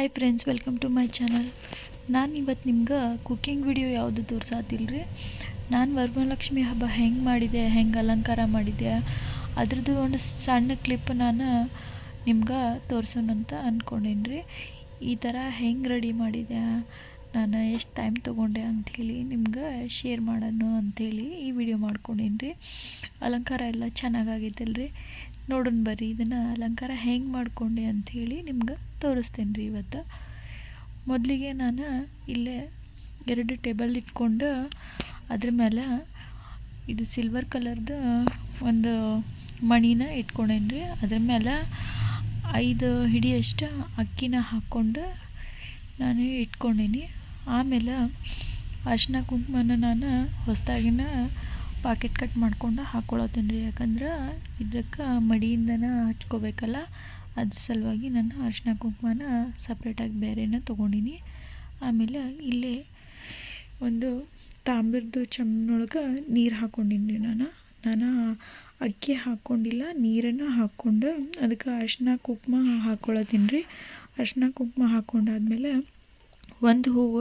Hi friends welcome to my channel ನಾನು ಇವತ್ತು ನಿಮ್ಗೆ ಕುಕ್ಕಿಂಗ್ ವಿಡಿಯೋ ಯಾವುದು ತೋರಿಸಾತಿಲ್ಲ ರೀ ನಾನು ವರಮಹಾಲಕ್ಷ್ಮಿ ಹಬ್ಬ ಹೆಂಗೆ ಮಾಡಿದೆ, ಹೆಂಗೆ ಅಲಂಕಾರ ಮಾಡಿದೆ, ಅದ್ರದ್ದು ಒಂದು ಸಣ್ಣ ಕ್ಲಿಪ್ ನಾನು ನಿಮ್ಗೆ ತೋರ್ಸೋಣಂತ ಅಂದ್ಕೊಂಡೇನಿ ರೀ ಈ ಥರ ಹೆಂಗೆ ರೆಡಿ ಮಾಡಿದೆ, ನಾನು ಎಷ್ಟು ಟೈಮ್ ತೊಗೊಂಡೆ ಅಂಥೇಳಿ ನಿಮ್ಗೆ ಶೇರ್ ಮಾಡೋಣ ಅಂಥೇಳಿ ಈ ವಿಡಿಯೋ ಮಾಡ್ಕೊಂಡೇನಿ ರೀ ಅಲಂಕಾರ ಎಲ್ಲ ಚೆನ್ನಾಗಾಗೈತಲ್ರಿ ನೋಡೋಣ ಬರ್ರಿ, ಇದನ್ನು ಅಲಂಕಾರ ಹೆಂಗೆ ಮಾಡ್ಕೊಂಡೆ ಅಂಥೇಳಿ ನಿಮ್ಗೆ ತೋರಿಸ್ತೇನೆ ರೀ ಇವತ್ತು. ಮೊದಲಿಗೆ ನಾನು ಇಲ್ಲೇ ಎರಡು ಟೇಬಲ್ ಇಟ್ಕೊಂಡು ಅದ್ರ ಮೇಲೆ ಇದು ಸಿಲ್ವರ್ ಕಲರ್ದು ಒಂದು ಮಣಿನ ಇಟ್ಕೊಂಡೇನಿ ರೀ. ಅದ್ರ ಮೇಲೆ ಐದು ಹಿಡಿಯಷ್ಟು ಅಕ್ಕಿನ ಹಾಕ್ಕೊಂಡು ನಾನು ಇಟ್ಕೊಂಡೀನಿ. ಆಮೇಲೆ ಅರಿಶಿನ ಕುಂಕುಮನ ನಾನು ಹೊಸದಾಗಿನ ಪಾಕೆಟ್ ಕಟ್ ಮಾಡ್ಕೊಂಡು ಹಾಕ್ಕೊಳತ್ತೀನಿ ರೀ ಯಾಕಂದ್ರೆ ಇದಕ್ಕೆ ಮಡಿಯಿಂದನೇ ಹಚ್ಕೋಬೇಕಲ್ಲ, ಅದ್ರ ಸಲುವಾಗಿ ನಾನು ಅರಿಶಿನ ಕುಂಕುಮನ ಸಪ್ರೇಟಾಗಿ ಬೇರೆನ ತೊಗೊಂಡಿನಿ. ಆಮೇಲೆ ಇಲ್ಲೇ ಒಂದು ತಾಮ್ರದ ಚಮ್ನೊಳಗೆ ನೀರು ಹಾಕ್ಕೊಂಡಿನಿ ನಾನು. ನಾನು ಅಕ್ಕಿ ಹಾಕ್ಕೊಂಡಿಲ್ಲ ನೀರನ್ನು ಹಾಕ್ಕೊಂಡು ಅದಕ್ಕೆ ಅರಿಶಿನ ಕುಂಕುಮ ಹಾಕ್ಕೊಳತ್ತೀನಿ ರೀ ಅರಿಶಿನ ಕುಂಕುಮ ಹಾಕ್ಕೊಂಡಾದ್ಮೇಲೆ ಒಂದು ಹೂವು,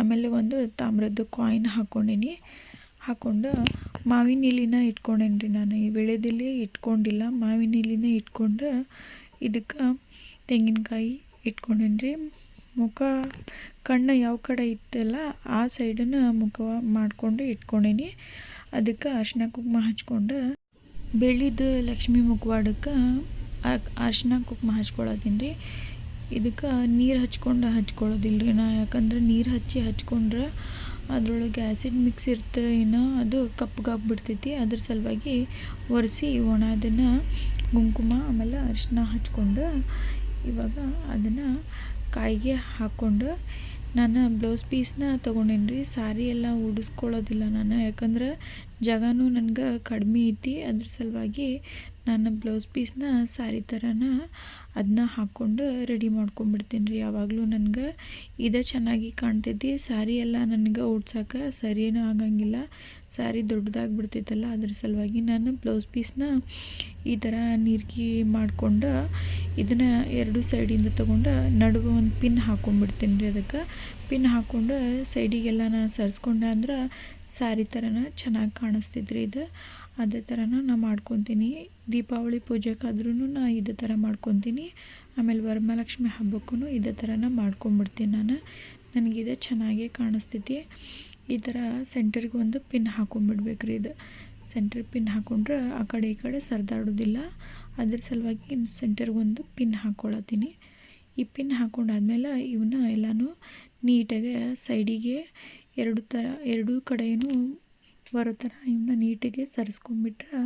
ಆಮೇಲೆ ಒಂದು ತಾಮ್ರದ್ದು ಕಾಯಿನ್ ಹಾಕ್ಕೊಂಡೀನಿ ಹಾಕ್ಕೊಂಡು ಮಾವಿನ ಎಲಿನ ಇಟ್ಕೊಂಡೇನಿ ರೀ ನಾನು. ಈ ಬೆಳೆದಲ್ಲಿ ಇಟ್ಕೊಂಡಿಲ್ಲ. ಮಾವಿನ ಇಲಿನ ಇಟ್ಕೊಂಡು ಇದಕ್ಕೆ ತೆಂಗಿನಕಾಯಿ ಇಟ್ಕೊಂಡೇನಿ ರೀ ಮುಖ ಕಣ್ಣು ಯಾವ ಕಡೆ ಇತ್ತಲ್ಲ ಆ ಸೈಡನ್ನು ಮುಖ ಮಾಡಿಕೊಂಡು ಇಟ್ಕೊಂಡೇನಿ. ಅದಕ್ಕೆ ಅರ್ಶಿನ ಕುಂಕುಮ ಹಚ್ಕೊಂಡು ಬೆಳ್ಳಿದ್ದು ಲಕ್ಷ್ಮಿ ಮುಖವಾಡಕ್ಕೆ ಅರ್ಶಿನ ಕುಂಕುಮ ಹಚ್ಕೊಳತ್ತೀನಿ ರೀ ಇದಕ್ಕೆ ನೀರು ಹಚ್ಕೊಂಡು ಹಚ್ಕೊಳ್ಳೋದಿಲ್ಲ ರೀ ನಾ. ಯಾಕಂದ್ರೆ ನೀರು ಹಚ್ಚಿ ಹಚ್ಕೊಂಡ್ರೆ ಅದ್ರೊಳಗೆ ಆ್ಯಸಿಡ್ ಮಿಕ್ಸ್ ಇರುತ್ತೆ, ಏನೋ ಅದು ಕಪ್ಪಗಾಗ್ಬಿಡ್ತೈತಿ ಅದ್ರ ಸಲುವಾಗಿ ಒರೆಸಿ ಒಣ ಅದನ್ನು ಕುಂಕುಮ, ಆಮೇಲೆ ಅರಿಶಿನ ಹಚ್ಕೊಂಡು ಇವಾಗ ಅದನ್ನು ಕಾಯಿಗೆ ಹಾಕ್ಕೊಂಡು ನಾನು ಬ್ಲೌಸ್ ಪೀಸ್ನ ತೊಗೊಂಡೇನಿ ರೀ, ಸಾರಿ ಎಲ್ಲ ಉಡಿಸ್ಕೊಳ್ಳೋದಿಲ್ಲ ನಾನು. ಯಾಕಂದ್ರೆ ಜಾಗನೂ ನನಗೆ ಕಡಿಮೆ ಐತಿ. ಅದ್ರ ಸಲುವಾಗಿ ನಾನು ಬ್ಲೌಸ್ ಪೀಸ್ನ ಸಾರಿ ಥರನ ಅದನ್ನ ಹಾಕ್ಕೊಂಡು ರೆಡಿ ಮಾಡ್ಕೊಂಡ್ಬಿಡ್ತೀನಿ ರೀ ಯಾವಾಗಲೂ ನನಗೆ ಇದು ಚೆನ್ನಾಗಿ ಕಾಣ್ತೈತಿ. ಸಾರಿ ಎಲ್ಲ ನನಗೆ ಉಡ್ಸೋಕೆ ಸರಿಯೂ ಆಗಂಗಿಲ್ಲ. ಸಾರಿ ದೊಡ್ಡದಾಗಿ ಬಿಡ್ತೈತಲ್ಲ ಅದ್ರ ಸಲುವಾಗಿ ನಾನು ಬ್ಲೌಸ್ ಪೀಸ್ನ ಈ ಥರ ನೀರ್ಗಿ ಮಾಡಿಕೊಂಡು ಇದನ್ನು ಎರಡು ಸೈಡಿಂದ ತೊಗೊಂಡು ನಡುವೆ ಒಂದು ಪಿನ್ ಹಾಕ್ಕೊಂಡ್ಬಿಡ್ತೀನಿ ರೀ ಅದಕ್ಕೆ ಪಿನ್ ಹಾಕ್ಕೊಂಡು ಸೈಡಿಗೆಲ್ಲ ನಾನು ಸರಿಸ್ಕೊಂಡೆ ಅಂದ್ರೆ ಸಾರಿ ಥರನ ಚೆನ್ನಾಗಿ ಕಾಣಿಸ್ತಿದ್ರಿ ಇದು. ಅದೇ ಥರನ ನಾ ಮಾಡ್ಕೊತೀನಿ. ದೀಪಾವಳಿ ಪೂಜೆಗಾದ್ರೂ ನಾ ಇದೇ ಥರ ಮಾಡ್ಕೊತೀನಿ. ಆಮೇಲೆ ವರಮಹಾಲಕ್ಷ್ಮಿ ಹಬ್ಬಕ್ಕೂ ಇದೇ ಥರನ ಮಾಡ್ಕೊಂಬಿಡ್ತೀನಿ ನಾನು. ನನಗಿದೆ ಚೆನ್ನಾಗೇ ಕಾಣಿಸ್ತೈತಿ. ಈ ಥರ ಸೆಂಟರ್ಗೆ ಒಂದು ಪಿನ್ ಹಾಕೊಂಬಿಡ್ಬೇಕು ರೀ ಇದು. ಸೆಂಟರ್ ಪಿನ್ ಹಾಕ್ಕೊಂಡ್ರೆ ಆ ಕಡೆ ಈ ಕಡೆ ಸರಿದಾಡೋದಿಲ್ಲ. ಅದ್ರ ಸಲುವಾಗಿ ಸೆಂಟರ್ಗೆ ಒಂದು ಪಿನ್ ಹಾಕ್ಕೊಳತ್ತೀನಿ ಈ ಪಿನ್ ಹಾಕ್ಕೊಂಡಾದ್ಮೇಲೆ ಇವನ್ನ ಎಲ್ಲನೂ ನೀಟಾಗಿ ಸೈಡಿಗೆ ಎರಡು ಥರ ಎರಡೂ ಕಡೆಯೂ ಬರೋ ಥರ ಇವನ್ನ ನೀಟಾಗಿ ಸರಿಸ್ಕೊಂಡ್ಬಿಟ್ರೆ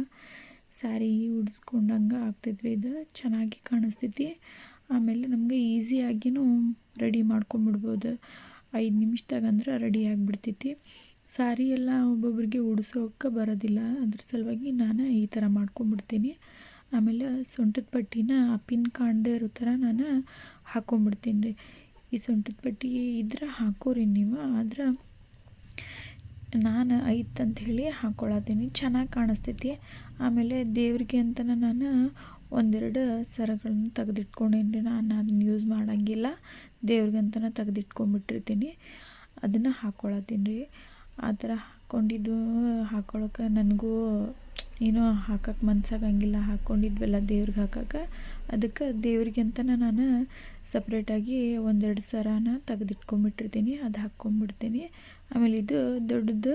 ಸ್ಯಾರಿ ಉಡಿಸ್ಕೊಂಡಂಗೆ ಆಗ್ತಿದ್ವಿ. ಇದು ಚೆನ್ನಾಗಿ ಕಾಣಿಸ್ತೈತಿ ಆಮೇಲೆ ನಮಗೆ ಈಸಿಯಾಗಿಯೂ ರೆಡಿ ಮಾಡ್ಕೊಂಬಿಡ್ಬೋದು. ಐದು ನಿಮಿಷದಾಗ ಅಂದ್ರೆ ರೆಡಿ ಆಗಿಬಿಡ್ತೈತಿ ಸಾರಿ ಎಲ್ಲ ಒಬ್ಬೊಬ್ಬರಿಗೆ ಉಡಿಸೋಕೆ ಬರೋದಿಲ್ಲ. ಅದ್ರ ಸಲುವಾಗಿ ನಾನು ಈ ಥರ ಮಾಡ್ಕೊಂಬಿಡ್ತೀನಿ. ಆಮೇಲೆ ಸೊಂಟದ ಪಟ್ಟಿನ ಪಿನ್ ಕಾಣದೇ ಇರೋ ಥರ ನಾನು ಹಾಕ್ಕೊಂಬಿಡ್ತೀನಿ ರೀ. ಈ ಸೊಂಟದ ಪಟ್ಟಿ ಇದ್ರೆ ಹಾಕೋರಿ ನೀವು, ಆದ್ರೆ ನಾನು ಐತೆ ಅಂತ ಹೇಳಿ ಹಾಕ್ಕೊಳತ್ತೀನಿ ಚೆನ್ನಾಗಿ ಕಾಣಿಸ್ತೈತಿ. ಆಮೇಲೆ ದೇವ್ರಿಗೆ ಅಂತಲೇ ನಾನು ಒಂದೆರಡು ಸರಗಳನ್ನು ತೆಗೆದಿಟ್ಕೊಂಡೇನಿ ನಾನು ಅದನ್ನ ಯೂಸ್ ಮಾಡೋಂಗಿಲ್ಲ. ದೇವ್ರಿಗೆ ತೆಗೆದಿಟ್ಕೊಂಡ್ಬಿಟ್ಟಿರ್ತೀನಿ. ಅದನ್ನು ಹಾಕ್ಕೊಳತ್ತೀನಿ ರೀ ಆ ಥರ ಹಾಕ್ಕೊಂಡಿದ್ದು ಹಾಕ್ಕೊಳಕ್ಕೆ ನನಗೂ ಏನೋ ಹಾಕಕ್ಕೆ ಮನ್ಸಾಗಂಗಿಲ್ಲ, ಹಾಕ್ಕೊಂಡಿದ್ವಲ್ಲ ದೇವ್ರಿಗೆ ಹಾಕಕ್ಕೆ ಅದಕ್ಕೆ ದೇವ್ರಿಗೆ ಅಂತಲೇ ನಾನು ಸಪ್ರೇಟಾಗಿ ಒಂದೆರಡು ಸರನ ತೆಗೆದಿಟ್ಕೊಂಬಿಟ್ಟಿರ್ತೀನಿ, ಅದು ಹಾಕ್ಕೊಂಬಿಡ್ತೀನಿ. ಆಮೇಲೆ ಇದು ದೊಡ್ಡದು,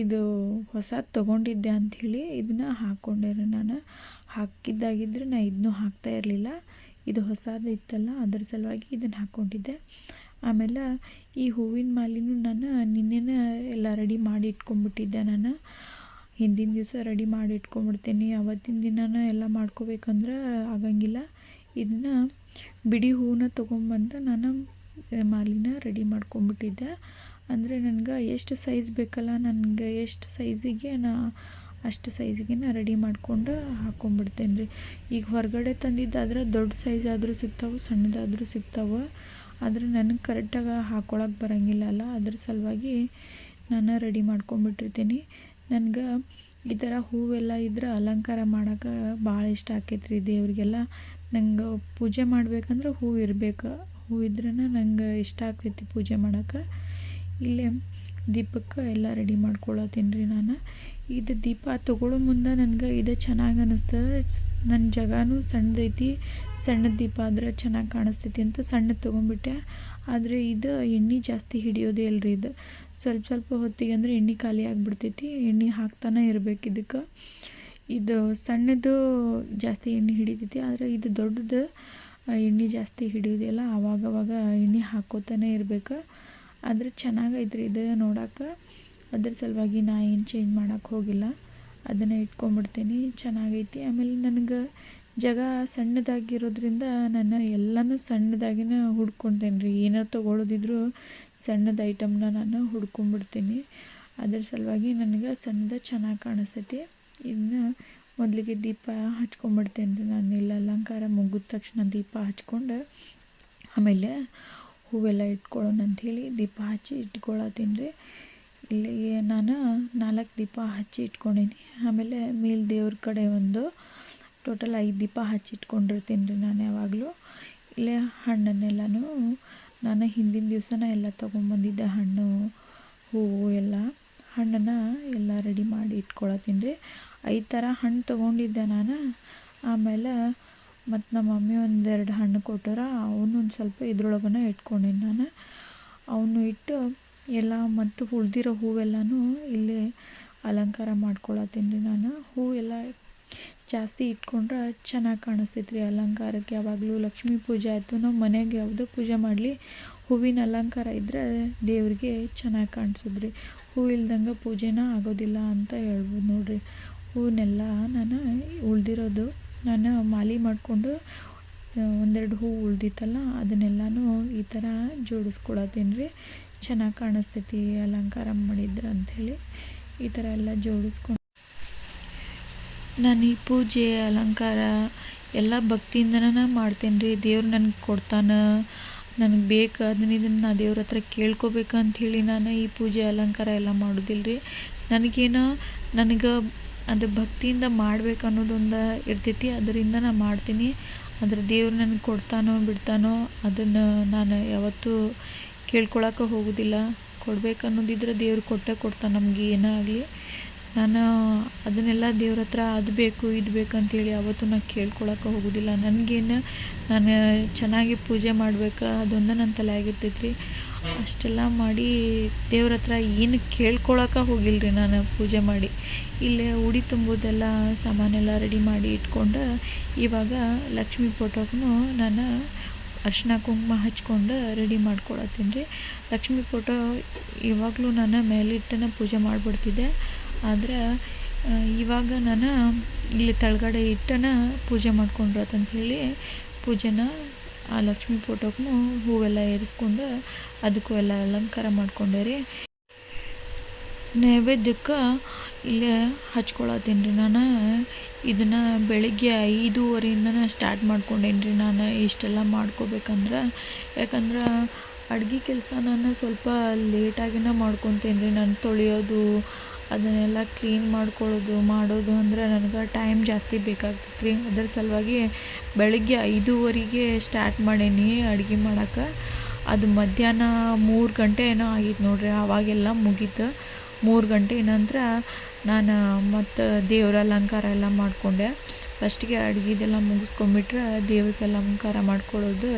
ಇದು ಹೊಸ ತೊಗೊಂಡಿದ್ದೆ ಅಂಥೇಳಿ ಇದನ್ನು ಹಾಕ್ಕೊಂಡೆ ನಾನು. ಹಾಕಿದ್ದಾಗಿದ್ದರೆ ನಾ ಇದನ್ನೂ ಹಾಕ್ತಾ ಇರಲಿಲ್ಲ. ಇದು ಹೊಸದು ಇತ್ತಲ್ಲ, ಅದ್ರ ಸಲುವಾಗಿ ಇದನ್ನು ಹಾಕ್ಕೊಂಡಿದ್ದೆ. ಆಮೇಲೆ ಈ ಹೂವಿನ ಮಾಲಿನೂ ನಾನು ನಿನ್ನೆನೇ ಎಲ್ಲ ರೆಡಿ ಮಾಡಿ ಇಟ್ಕೊಂಡ್ಬಿಟ್ಟಿದ್ದೆ ನಾನು. ಹಿಂದಿನ ದಿವಸ ರೆಡಿ ಮಾಡಿ ಇಟ್ಕೊಂಡ್ಬಿಡ್ತೀನಿ. ಅವತ್ತಿನ ದಿನನೇ ಎಲ್ಲ ಮಾಡ್ಕೋಬೇಕಂದ್ರೆ ಆಗಂಗಿಲ್ಲ. ಇದನ್ನ ಬಿಡಿ ಹೂವನ್ನ ತೊಗೊಂಬಂದು ನಾನು ಮಾಲಿನ ರೆಡಿ ಮಾಡ್ಕೊಂಬಿಟ್ಟಿದ್ದೆ ಅಂದರೆ ನನಗೆ ಎಷ್ಟು ಸೈಜ್ ಬೇಕಲ್ಲ, ನನಗೆ ಎಷ್ಟು ಸೈಜಿಗೆ ನಾ ಅಷ್ಟು ಸೈಜಿಗೆ ನಾ ರೆಡಿ ಮಾಡಿಕೊಂಡು ಹಾಕ್ಕೊಂಬಿಡ್ತೇನೆ ರೀ ಈಗ ಹೊರಗಡೆ ತಂದಿದ್ದಾದ್ರೆ ದೊಡ್ಡ ಸೈಜ್ ಆದರೂ ಸಿಗ್ತಾವೆ, ಸಣ್ಣದಾದರೂ ಸಿಗ್ತಾವೆ. ಆದರೆ ನನಗೆ ಕರೆಕ್ಟಾಗಿ ಹಾಕ್ಕೊಳಕ್ಕೆ ಬರೋಂಗಿಲ್ಲ ಅಲ್ಲ. ಅದ್ರ ಸಲುವಾಗಿ ನಾನು ರೆಡಿ ಮಾಡ್ಕೊಂಬಿಟ್ಟಿರ್ತೀನಿ ನನಗೆ ಈ ಥರ ಹೂವೆಲ್ಲ ಇದ್ರೆ ಅಲಂಕಾರ ಮಾಡೋಕೆ ಭಾಳ ಇಷ್ಟ ಆಕೈತೆ ರೀ ದೇವರಿಗೆಲ್ಲ. ನಂಗೆ ಪೂಜೆ ಮಾಡ್ಬೇಕಂದ್ರೆ ಹೂವು ಇರಬೇಕು. ಹೂ ಇದ್ರೇ ನಂಗೆ ಇಷ್ಟ ಆಗ್ತೈತಿ ಪೂಜೆ ಮಾಡೋಕೆ. ಇಲ್ಲೇ ದೀಪಕ್ಕೆ ಎಲ್ಲ ರೆಡಿ ಮಾಡ್ಕೊಳತ್ತೀನಿ ರೀ ನಾನು. ಇದು ದೀಪ ತಗೊಳ್ಳೋ ಮುಂದೆ ನನಗೆ ಇದು ಚೆನ್ನಾಗಿ ಅನ್ನಿಸ್ತದೆ ನನ್ನ ಜಾಗನೂ ಸಣ್ಣದೈತಿ ಸಣ್ಣ ದೀಪ ಆದ್ರೆ ಚೆನ್ನಾಗಿ ಕಾಣಿಸ್ತೈತಿ ಅಂತ ಸಣ್ಣದು ತೊಗೊಂಬಿಟ್ಟೆ. ಆದರೆ ಇದು ಎಣ್ಣೆ ಜಾಸ್ತಿ ಹಿಡಿಯೋದೇ ಇಲ್ರಿ ಇದು. ಸ್ವಲ್ಪ ಸ್ವಲ್ಪ ಹೊತ್ತಿಗೆ ಅಂದರೆ ಎಣ್ಣೆ ಖಾಲಿ ಆಗಿಬಿಡ್ತೈತಿ, ಎಣ್ಣೆ ಹಾಕ್ತಾನೆ ಇರ್ಬೇಕು ಇದಕ್ಕೆ. ಇದು ಸಣ್ಣದು ಜಾಸ್ತಿ ಎಣ್ಣೆ ಹಿಡಿತೈತಿ, ಆದರೆ ಇದು ದೊಡ್ಡದು ಎಣ್ಣೆ ಜಾಸ್ತಿ ಹಿಡಿಯೋದಿಲ್ಲ ಆವಾಗವಾಗ ಎಣ್ಣೆ ಹಾಕೋತಾನೆ ಇರಬೇಕು. ಆದರೆ ಚೆನ್ನಾಗೈತ್ರಿ ಇದು ನೋಡೋಕೆ. ಅದ್ರ ಸಲುವಾಗಿ ನಾ ಏನು ಚೇಂಜ್ ಮಾಡೋಕ್ಕೆ ಹೋಗಿಲ್ಲ. ಅದನ್ನು ಇಟ್ಕೊಂಡ್ಬಿಡ್ತೀನಿ. ಚೆನ್ನಾಗೈತಿ. ಆಮೇಲೆ ನನಗೆ ಜಾಗ ಸಣ್ಣದಾಗಿರೋದ್ರಿಂದ ನಾನು ಎಲ್ಲನೂ ಸಣ್ಣದಾಗಿನ ಹುಡ್ಕೊತೇನೆ ರೀ ಏನೋ ತೊಗೊಳೋದಿದ್ರು ಸಣ್ಣದ ಐಟಮ್ನ ನಾನು ಹುಡ್ಕೊಂಡ್ಬಿಡ್ತೀನಿ. ಅದ್ರ ಸಲುವಾಗಿ ನನಗೆ ಸಣ್ಣದ ಚೆನ್ನಾಗಿ ಕಾಣಿಸ್ತೈತಿ. ಇನ್ನು ಮೊದಲಿಗೆ ದೀಪ ಹಚ್ಕೊಂಡ್ಬಿಡ್ತೇನೆ ರೀ ನಾನು. ಇಲ್ಲ ಅಲಂಕಾರ ಮುಗಿದ ತಕ್ಷಣ ದೀಪ ಹಚ್ಕೊಂಡು ಆಮೇಲೆ ಹೂವೆಲ್ಲ ಇಟ್ಕೊಳ್ಳೋಣ ಅಂಥೇಳಿ ದೀಪ ಹಚ್ಚಿ ಇಟ್ಕೊಳತ್ತೀನಿ ರೀ. ಇಲ್ಲಿ ನಾನು ನಾಲ್ಕು ದೀಪ ಹಚ್ಚಿ ಇಟ್ಕೊಂಡೀನಿ. ಆಮೇಲೆ ಮೇಲ್ ದೇವ್ರ ಕಡೆ ಒಂದು ಟೋಟಲ್ ಐದು ದೀಪ ಹಚ್ಚಿ ಇಟ್ಕೊಂಡಿರ್ತೀನಿ ರೀ ನಾನು ಯಾವಾಗಲೂ. ಇಲ್ಲೇ ಹಣ್ಣನ್ನೆಲ್ಲನೂ ನಾನು ಹಿಂದಿನ ದಿವಸನ ಎಲ್ಲ ತೊಗೊಂಬಂದಿದ್ದೆ, ಹಣ್ಣು, ಹೂವು ಎಲ್ಲ. ಹಣ್ಣನ್ನು ಎಲ್ಲ ರೆಡಿ ಮಾಡಿ ಇಟ್ಕೊಳತ್ತೀನಿ ರೀ. ಐದು ಥರ ಹಣ್ಣು ತೊಗೊಂಡಿದ್ದೆ ನಾನು. ಆಮೇಲೆ ಮತ್ತು ನಮ್ಮ ಮಮ್ಮಿ ಒಂದೆರಡು ಹಣ್ಣು ಕೊಟ್ಟಾರ ಅವನು ಒಂದು ಸ್ವಲ್ಪ ಇದ್ರೊಳಗನ ಇಟ್ಕೊಂಡೀನಿ ನಾನು. ಅವನು ಇಟ್ಟು ಎಲ್ಲ ಮತ್ತು ಉಳ್ದಿರೋ ಹೂವೆಲ್ಲನೂ ಇಲ್ಲೇ ಅಲಂಕಾರ ಮಾಡ್ಕೊಳತ್ತೀನಿ ರೀ ನಾನು. ಹೂವೆಲ್ಲ ಜಾಸ್ತಿ ಇಟ್ಕೊಂಡ್ರೆ ಚೆನ್ನಾಗಿ ಕಾಣಿಸ್ತೈತೆ ರೀ ಅಲಂಕಾರಕ್ಕೆ. ಯಾವಾಗಲೂ ಲಕ್ಷ್ಮೀ ಪೂಜೆ ಆಯಿತು, ನಾವು ಮನೆಗೆ ಯಾವುದೋ ಪೂಜೆ ಮಾಡಲಿ, ಹೂವಿನ ಅಲಂಕಾರ ಇದ್ದರೆ ದೇವ್ರಿಗೆ ಚೆನ್ನಾಗಿ ಕಾಣಿಸುದ್ರಿ ಹೂ ಇಲ್ದಂಗೆ ಪೂಜೆನ ಆಗೋದಿಲ್ಲ ಅಂತ ಹೇಳ್ಬೋದು ನೋಡಿರಿ. ಹೂವನ್ನೆಲ್ಲ ನಾನು ಉಳ್ದಿರೋದು, ನಾನು ಮಾಲಿ ಮಾಡಿಕೊಂಡು, ಒಂದೆರಡು ಹೂ ಉಳ್ದಿತ್ತಲ್ಲ, ಅದನ್ನೆಲ್ಲನೂ ಈ ಥರ ಜೋಡಿಸ್ಕೊಳತ್ತೀನಿ ರೀ. ಚೆನ್ನಾಗಿ ಕಾಣಿಸ್ತೈತಿ, ಅಲಂಕಾರ ಮಾಡಿದ್ರು ಅಂಥೇಳಿ ಈ ಥರ ಎಲ್ಲ ಜೋಡಿಸ್ಕೊಂಡು ನಾನು ಈ ಪೂಜೆ, ಅಲಂಕಾರ ಎಲ್ಲ ಭಕ್ತಿಯಿಂದನೇ ಮಾಡ್ತೇನೆ ರೀ ದೇವ್ರು ನನಗೆ ಕೊಡ್ತಾನೆ, ನನಗೆ ಬೇಕು ಅದನ್ನ ಇದನ್ನು ನಾ ದೇವ್ರ ಹತ್ರ ಕೇಳ್ಕೊಬೇಕಂಥೇಳಿ ನಾನು ಈ ಪೂಜೆ, ಅಲಂಕಾರ ಎಲ್ಲ ಮಾಡೋದಿಲ್ಲ ರೀ ನನಗೇನೋ ನನಗೆ ಅದು ಭಕ್ತಿಯಿಂದ ಮಾಡ್ಬೇಕು ಅನ್ನೋದೊಂದು ಇರ್ತೈತಿ. ಅದರಿಂದ ನಾನು ಮಾಡ್ತೀನಿ. ಅದ್ರ ದೇವ್ರು ನನಗೆ ಕೊಡ್ತಾನೋ, ಬಿಡ್ತಾನೋ ಅದನ್ನು ನಾನು ಯಾವತ್ತೂ ಕೇಳ್ಕೊಳಕ್ಕೆ ಹೋಗೋದಿಲ್ಲ. ಕೊಡ್ಬೇಕು ಅನ್ನೋದಿದ್ರೆ ದೇವ್ರು ಕೊಟ್ಟೇ ಕೊಡ್ತಾನೆ ನಮಗೆ, ಏನೇ ಆಗಲಿ. ನಾನು ಅದನ್ನೆಲ್ಲ ದೇವ್ರ ಹತ್ರ ಅದು ಬೇಕು, ಇದು ಬೇಕು ಅಂತೇಳಿ ಯಾವತ್ತೂ ನಾನು ಕೇಳ್ಕೊಳಕ್ಕೆ ಹೋಗೋದಿಲ್ಲ. ನನಗೇನು ನಾನು ಚೆನ್ನಾಗಿ ಪೂಜೆ ಮಾಡ್ಬೇಕು, ಅದೊಂದು ನನ್ನ ತಲೆ ಇರ್ತೈತೆ ರೀ ಅಷ್ಟೆಲ್ಲ ಮಾಡಿ ದೇವ್ರ ಹತ್ರ ಏನು ಕೇಳ್ಕೊಳಕ್ಕೆ ಹೋಗಿಲ್ಲ ರೀ ನಾನು ಪೂಜೆ ಮಾಡಿ. ಇಲ್ಲೇ ಉಡಿ ತುಂಬೋದೆಲ್ಲ ಸಾಮಾನೆಲ್ಲ ರೆಡಿ ಮಾಡಿ ಇಟ್ಕೊಂಡು ಇವಾಗ ಲಕ್ಷ್ಮೀ ಫೋಟೋಗೂ ನಾನು ಅರಿಶಿನ ಕುಂಕುಮ ಹಚ್ಕೊಂಡು ರೆಡಿ ಮಾಡ್ಕೊಳತ್ತೀನಿ. ರೀ ಲಕ್ಷ್ಮೀ ಫೋಟೋ ಇವಾಗಲೂ ನಾನು ಮೇಲಿಟ್ಟನೆ ಪೂಜೆ ಮಾಡಿಬಿಡ್ತಿದ್ದೆ. ಆದರೆ ಇವಾಗ ನಾನು ಇಲ್ಲಿ ತಳಗಡೆ ಇಟ್ಟನ ಪೂಜೆ ಮಾಡ್ಕೊಂಡ್ರತಂತ ಹೇಳಿ ಪೂಜೆನ ಆ ಲಕ್ಷ್ಮಿ ಫೋಟೋಗೂ ಹೂವೆಲ್ಲ ಏರಿಸ್ಕೊಂಡು ಅದಕ್ಕೂ ಎಲ್ಲ ಅಲಂಕಾರ ಮಾಡ್ಕೊಂಡೆ ರೀ. ನೈವೇದ್ಯಕ್ಕೆ ಇಲ್ಲೇ ಹಚ್ಕೊಳತ್ತೀನಿ ರೀ ನಾನು. ಇದನ್ನು ಬೆಳಗ್ಗೆ ಐದೂವರೆಯಿಂದನೇ ಸ್ಟಾರ್ಟ್ ಮಾಡ್ಕೊಂಡೇನಿ ರೀ ನಾನು ಇಷ್ಟೆಲ್ಲ ಮಾಡ್ಕೋಬೇಕಂದ್ರೆ. ಯಾಕಂದ್ರೆ ಅಡ್ಗೆ ಕೆಲಸ ನಾನು ಸ್ವಲ್ಪ ಲೇಟಾಗಿನೇ ಮಾಡ್ಕೊತೀನಿ ರೀ ನಾನು ತೊಳೆಯೋದು, ಅದನ್ನೆಲ್ಲ ಕ್ಲೀನ್ ಮಾಡ್ಕೊಳ್ಳೋದು, ಮಾಡೋದು ಅಂದರೆ ನನಗೆ ಟೈಮ್ ಜಾಸ್ತಿ ಬೇಕಾಗ್ತೈತೆ ರೀ. ಅದ್ರ ಸಲುವಾಗಿ ಬೆಳಗ್ಗೆ ಐದೂವರೆಗೆ ಸ್ಟಾರ್ಟ್ ಮಾಡೇನಿ ಅಡುಗೆ ಮಾಡೋಕ್ಕೆ ಅದು ಮಧ್ಯಾಹ್ನ ಮೂರು ಗಂಟೆ ಏನೋ ಆಗಿತ್ತು ನೋಡಿರಿ, ಆವಾಗೆಲ್ಲ ಮುಗೀತು. ಮೂರು ಗಂಟೆ ನಂತರ ನಾನು ಮತ್ತು ದೇವ್ರ ಅಲಂಕಾರ ಎಲ್ಲ ಮಾಡಿಕೊಂಡೆ. ಫಸ್ಟಿಗೆ ಅಡುಗೆದೆಲ್ಲ ಮುಗಿಸ್ಕೊಂಬಿಟ್ರೆ ದೇವ್ರಿಗೆ ಅಲಂಕಾರ ಮಾಡ್ಕೊಳ್ಳೋದು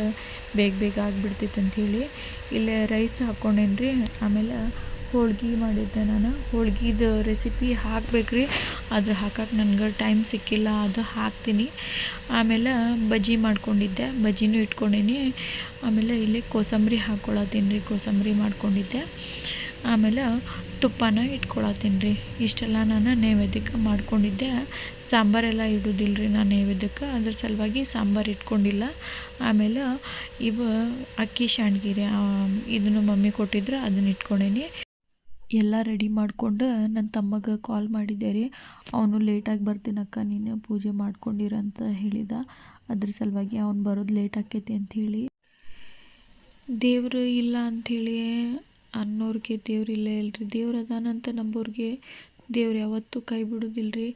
ಬೇಗ ಬೇಗ ಆಗಿಬಿಡ್ತಿತ್ತು ಅಂಥೇಳಿ ಇಲ್ಲೇ ರೈಸ್ ಹಾಕ್ಕೊಂಡೇನ್ರಿ ಆಮೇಲೆ ಹೋಳ್ಗೆ ಮಾಡಿದ್ದೆ ನಾನು. ಹೋಳ್ಗಿದು ರೆಸಿಪಿ ಹಾಕ್ಬೇಕು ರೀ ಆದ್ರೆ ಹಾಕಕ್ಕೆ ನನಗೆ ಟೈಮ್ ಸಿಕ್ಕಿಲ್ಲ, ಅದು ಹಾಕ್ತೀನಿ. ಆಮೇಲೆ ಬಜ್ಜಿ ಮಾಡ್ಕೊಂಡಿದ್ದೆ, ಬಜ್ಜಿನೂ ಇಟ್ಕೊಂಡೇನಿ. ಆಮೇಲೆ ಇಲ್ಲಿ ಕೋಸಂಬರಿ ಹಾಕ್ಕೊಳತ್ತೀನಿ ರೀ ಕೋಸಂಬರಿ ಮಾಡ್ಕೊಂಡಿದ್ದೆ. ಆಮೇಲೆ ತುಪ್ಪನ ಇಟ್ಕೊಳತ್ತೀನಿ ರೀ. ಇಷ್ಟೆಲ್ಲ ನಾನು ನೈವೇದ್ಯಕ್ಕೆ ಮಾಡ್ಕೊಂಡಿದ್ದೆ. ಸಾಂಬಾರೆಲ್ಲ ಇಡೋದಿಲ್ಲ ರೀ ನಾನು ನೈವೇದ್ಯಕ್ಕೆ. ಅದ್ರ ಸಲುವಾಗಿ ಸಾಂಬಾರು ಇಟ್ಕೊಂಡಿಲ್ಲ. ಆಮೇಲೆ ಇವು ಅಕ್ಕಿ ಶಾಣ್ಗಿರಿ ಇದನ್ನು ಮಮ್ಮಿ ಕೊಟ್ಟಿದ್ರು, ಅದನ್ನ ಇಟ್ಕೊಂಡೇನಿ ಎಲ್ಲ ರೆಡಿ ಮಾಡಿಕೊಂಡು ನನ್ನ ತಮ್ಮಗೆ ಕಾಲ್ ಮಾಡಿದ್ದೆ ರೀ. ಅವನು ಲೇಟಾಗಿ ಬರ್ತೀನಕ್ಕ ನೀನು ಪೂಜೆ ಮಾಡ್ಕೊಂಡಿರಂತ ಹೇಳಿದ. ಅದ್ರ ಸಲುವಾಗಿ ಅವ್ನು ಬರೋದು ಲೇಟ್ ಆಕೈತಿ ಅಂಥೇಳಿ ದೇವರು ಇಲ್ಲ ಅಂಥೇಳಿ ಅನ್ನೋರಿಗೆ ದೇವ್ರು ಇಲ್ಲೇ ಇಲ್ರಿ. ದೇವ್ರು ಅದಾನಂತ ನಂಬೋರಿಗೆ ದೇವ್ರು ಯಾವತ್ತೂ ಕೈ ಬಿಡೋದಿಲ್ಲ ರೀ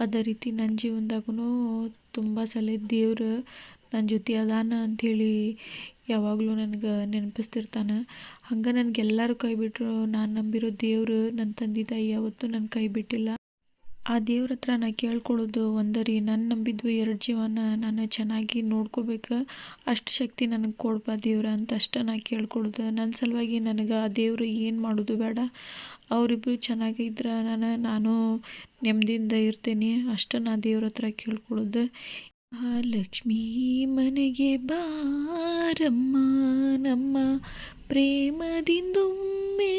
ಅದೇ ರೀತಿ ನನ್ನ ಜೀವನದಾಗೂ ತುಂಬ ಸಲ ದೇವ್ರು ನನ್ನ ಜೊತೆ ಅದಾನ ಅಂಥೇಳಿ ಯಾವಾಗಲೂ ನನಗೆ ನೆನಪಿಸ್ತಿರ್ತಾನೆ. ಹಂಗೆ ನನಗೆ ಎಲ್ಲರೂ ಕೈ ಬಿಟ್ಟರು ನಾನು ನಂಬಿರೋ ದೇವರು ನನ್ನ ತಂದೆ ತಾಯಿ ಯಾವತ್ತೂ ನನ್ನ ಕೈ ಬಿಟ್ಟಿಲ್ಲ. ಆ ದೇವ್ರ ಹತ್ರ ನಾ ಕೇಳ್ಕೊಳ್ಳೋದು ಒಂದರಿ ನನ್ನ ನಂಬಿದ್ದು ಎರಡು ಜೀವನ, ನಾನು ಚೆನ್ನಾಗಿ ನೋಡ್ಕೋಬೇಕು, ಅಷ್ಟು ಶಕ್ತಿ ನನಗೆ ಕೊಡಪ್ಪ ದೇವ್ರ ಅಂತ ಅಷ್ಟೇ ನಾ ಕೇಳ್ಕೊಳ್ಳೋದು. ನನ್ನ ಸಲುವಾಗಿ ನನಗೆ ಆ ದೇವರು ಏನು ಮಾಡೋದು ಬೇಡ. ಅವರಿಬ್ರು ಚೆನ್ನಾಗಿದ್ರೆ ನಾನು ನಾನು ನೆಮ್ಮದಿಯಿಂದ ಇರ್ತೀನಿ, ಅಷ್ಟೇ ನಾ ದೇವ್ರ ಹತ್ರ ಕೇಳ್ಕೊಳ್ಳೋದು. ಮಹಾಲಕ್ಷ್ಮೀ ಲಕ್ಷ್ಮೀ ಮನೆಗೆ ಬಾರಮ್ಮ, ನಮ್ಮ ಪ್ರೇಮದಿಂದೊಮ್ಮೆ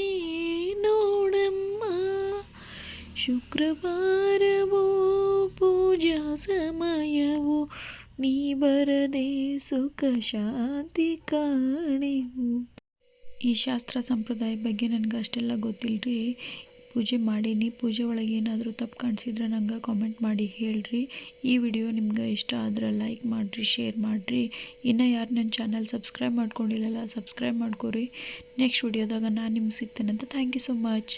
ಶುಕ್ರವಾರವೋ, ಪೂಜಾ ಸಮಯವೋ, ನೀ ಬರದೆ ಸುಖ ಶಾಂತಿ ಕಾಣೆವು ಈ ಶಾಸ್ತ್ರ ಸಂಪ್ರದಾಯ ಬಗ್ಗೆ ನನಗೆ ಅಷ್ಟೆಲ್ಲ ಗೊತ್ತಿಲ್ಲ ರೀ ಪೂಜೆ ಮಾಡೀನಿ, ಪೂಜೆ ಒಳಗೆ ಏನಾದರೂ ತಪ್ಪು ಕಾಣಿಸಿದ್ರೆ ನಂಗೆ ಕಾಮೆಂಟ್ ಮಾಡಿ ಹೇಳ್ರಿ. ಈ ವಿಡಿಯೋ ನಿಮ್ಗೆ ಇಷ್ಟ ಆದ್ರೆ ಲೈಕ್ ಮಾಡಿರಿ ಶೇರ್ ಮಾಡಿರಿ. ಇನ್ನು ಯಾರು ನನ್ನ ಚಾನಲ್ ಸಬ್ಸ್ಕ್ರೈಬ್ ಮಾಡ್ಕೊಂಡಿಲ್ಲಲ್ಲ ಸಬ್ಸ್ಕ್ರೈಬ್ ಮಾಡ್ಕೊರಿ. ನೆಕ್ಸ್ಟ್ ವಿಡಿಯೋದಾಗ ನಾನು ನಿಮ್ಗೆ ಸಿಗ್ತೇನೆ ಅಂತ ಥ್ಯಾಂಕ್ ಯು ಸೊ ಮಚ್